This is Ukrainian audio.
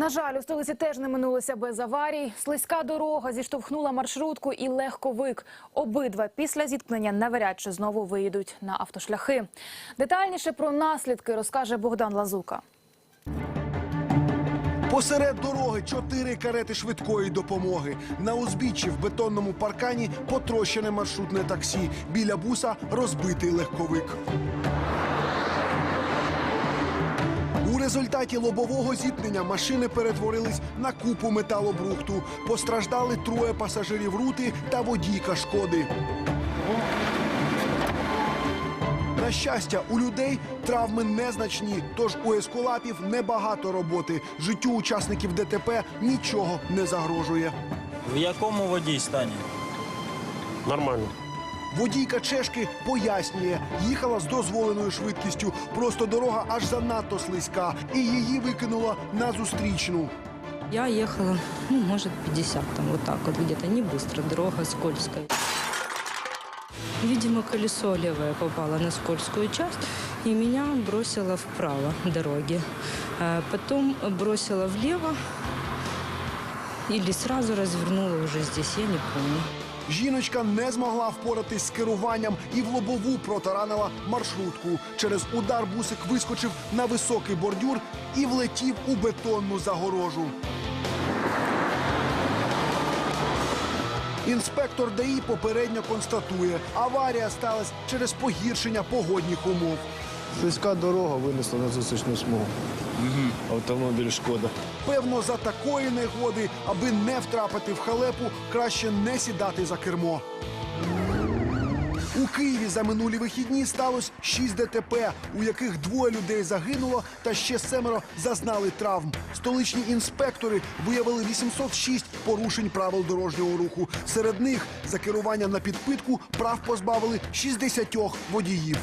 На жаль, у столиці теж не минулося без аварій. Слизька дорога зіштовхнула маршрутку і легковик. Обидва після зіткнення навряд знову виїдуть на автошляхи. Детальніше про наслідки розкаже Богдан Лазука. Посеред дороги чотири карети швидкої допомоги. На узбіччі в бетонному паркані потрощене маршрутне таксі. Біля буса розбитий легковик. Результаті лобового зіткнення машини перетворились на купу металобрухту. Постраждали троє пасажирів рути та водійка шкоди. На щастя, у людей травми незначні, тож у ескулапів небагато роботи. Життю учасників ДТП нічого не загрожує. В якому водій стані? Нормально. Водійка чешки пояснює, їхала з дозволеною швидкістю. Просто дорога аж занадто слизька, і її викинуло на зустрічну. Я ехала, ну, может, 50 там, вот вот где-то, не быстро, дорога скользкая. Видимо, колесо левое попало на скользкую часть, и меня бросило вправо дороги. Потом бросило влево, или сразу развернуло уже здесь, я не помню. Жіночка не змогла впоратись з керуванням і в лобову протаранила маршрутку. Через удар бусик вискочив на високий бордюр і влетів у бетонну загорожу. Інспектор ДАІ попередньо констатує, аварія сталася через погіршення погодних умов. Слизька дорога винесла на зустрічну смугу. Автомобіль шкода. Певно, за такої негоди, аби не втрапити в халепу, краще не сідати за кермо. У Києві за минулі вихідні сталося 6 ДТП, у яких двоє людей загинуло та ще семеро зазнали травм. Столичні інспектори виявили 806 порушень правил дорожнього руху. Серед них за керування на підпитку прав позбавили 60 водіїв.